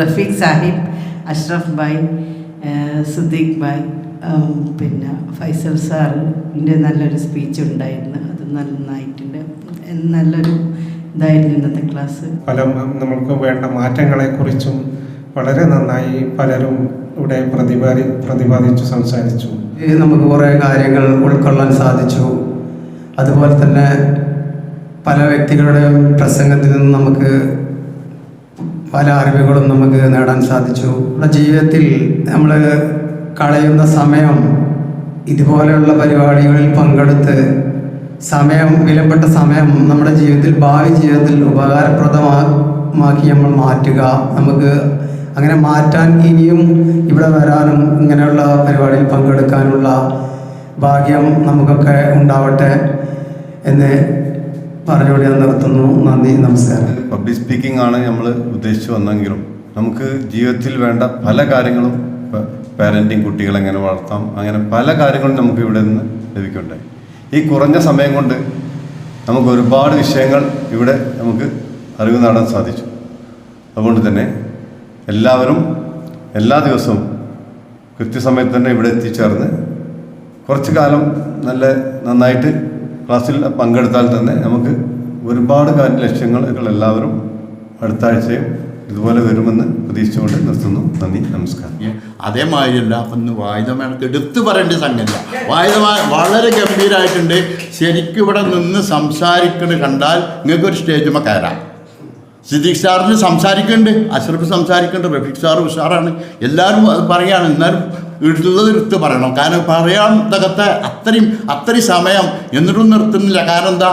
റഫീഖ് സാഹിബ് അഷ്റഫ് ഭായ് സുദ്ദീഖ് ഭായ് പിന്നെ ഫൈസൽ സാറിന്റെ നല്ലൊരു സ്പീച്ച് ഉണ്ടായിരുന്നു. അത് നന്നായിട്ടുണ്ട്. നല്ലൊരു ഇതായിരുന്നു ഇന്നത്തെ ക്ലാസ് പല നമ്മൾക്ക് വേണ്ട മാറ്റങ്ങളെക്കുറിച്ചും വളരെ നന്നായി പലരും ഇവിടെ പ്രതിപാദി പ്രതിപാദിച്ചു സംസാരിച്ചു. നമുക്ക് കുറേ കാര്യങ്ങൾ ഉൾക്കൊള്ളാൻ സാധിച്ചു. അതുപോലെ തന്നെ പല വ്യക്തികളുടെ പ്രസംഗത്തിൽ നിന്ന് നമുക്ക് പല അറിവുകളും നമുക്ക് നേടാൻ സാധിച്ചു. നമ്മുടെ ജീവിതത്തിൽ നമ്മൾ കളയുന്ന സമയം ഇതുപോലെയുള്ള പരിപാടികളിൽ പങ്കെടുത്ത് സമയം വിലപ്പെട്ട സമയം നമ്മുടെ ജീവിതത്തിൽ ഭാവി ജീവിതത്തിൽ ഉപകാരപ്രദമാക്കി നമ്മൾ മാറ്റുക. നമുക്ക് അങ്ങനെ മാറ്റാൻ ഇനിയും ഇവിടെ വരാനും ഇങ്ങനെയുള്ള പരിപാടിയിൽ പങ്കെടുക്കാനുള്ള ഭാഗ്യം നമുക്കൊക്കെ ഉണ്ടാവട്ടെ എന്ന് പറഞ്ഞുകൊണ്ട് ഞാൻ നിർത്തുന്നു. നന്ദി നമസ്കാരം. പബ്ലിക് സ്പീക്കിംഗ് ആണ് നമ്മൾ ഉദ്ദേശിച്ചു വന്നെങ്കിലും നമുക്ക് ജീവിതത്തിൽ വേണ്ട പല കാര്യങ്ങളും പാരന്റിങ് കുട്ടികളെ എങ്ങനെ വളർത്താം അങ്ങനെ പല കാര്യങ്ങളും നമുക്ക് ഇവിടെ നിന്ന് ലഭിക്കുന്നുണ്ടായി ഈ കുറഞ്ഞ സമയം കൊണ്ട് നമുക്ക് ഒരുപാട് വിഷയങ്ങൾ ഇവിടെ നമുക്ക് അറിവ് നേടാൻ സാധിച്ചു. അതുകൊണ്ട് തന്നെ എല്ലാവരും എല്ലാ ദിവസവും കൃത്യസമയത്ത് തന്നെ ഇവിടെ എത്തിച്ചേർന്ന് കുറച്ച് കാലം നല്ല നന്നായിട്ട് ക്ലാസ്സിൽ പങ്കെടുത്താൽ തന്നെ നമുക്ക് ഒരുപാട് കാര്യ ലക്ഷ്യങ്ങൾ എല്ലാവരും അടുത്ത ആഴ്ചയും ഇതുപോലെ വരുമെന്ന് പ്രതീക്ഷിച്ചുകൊണ്ട് നിർത്തുന്നു. നന്ദി നമസ്കാരം. അതേമാതിരിയല്ല. ഒന്ന് വായുധമേളക്ക് എടുത്തു പറയേണ്ട സംഗതി വായുധമായ വളരെ ഗംഭീരമായിട്ടുണ്ട് ശരിക്കും ഇവിടെ നിന്ന് സംസാരിക്കുന്നത് കണ്ടാൽ നിങ്ങൾക്ക് ഒരു സ്റ്റേജുമ്മ കയറാം. സിദ്ദീഖ് സാറിന് സംസാരിക്കുന്നുണ്ട് അഷ്റഫ് സംസാരിക്കുന്നുണ്ട് റഫീഖ് സാറ് ഉഷാറാണ്. എല്ലാവരും പറയാണ്. എന്നാലും ഉള്ളത് എടുത്ത് പറയണം. കാരണം പറയാൻ തകത്ത് അത്രയും അത്രയും സമയം എന്നിട്ടും നിർത്തുന്നില്ല. കാരണം എന്താ?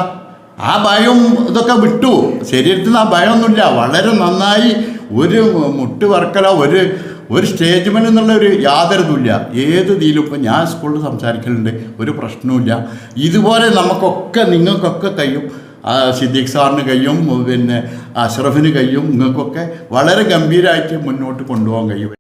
ആ ഭയം ഇതൊക്കെ വിട്ടു. ശരീരത്തിൽ ആ ഭയമൊന്നുമില്ല. വളരെ നന്നായി ഒരു മുട്ട് വർക്കല ഒരു ഒരു സ്റ്റേജ്മെൻ എന്നുള്ള ഒരു യാതൊരു ഇതുമില്ല ഏത് ഇതിലും ഇപ്പം ഞാൻ സ്കൂളിൽ സംസാരിക്കലുണ്ട്. ഒരു പ്രശ്നവുമില്ല. ഇതുപോലെ നമുക്കൊക്കെ നിങ്ങൾക്കൊക്കെ കഴിയും. സിദ്ദീഖ് സാറിന് കഴിയും. പിന്നെ അഷ്റഫിന് കഴിയും. നിങ്ങൾക്കൊക്കെ വളരെ ഗംഭീരമായിട്ട് മുന്നോട്ട് കൊണ്ടുപോകാൻ കഴിയും.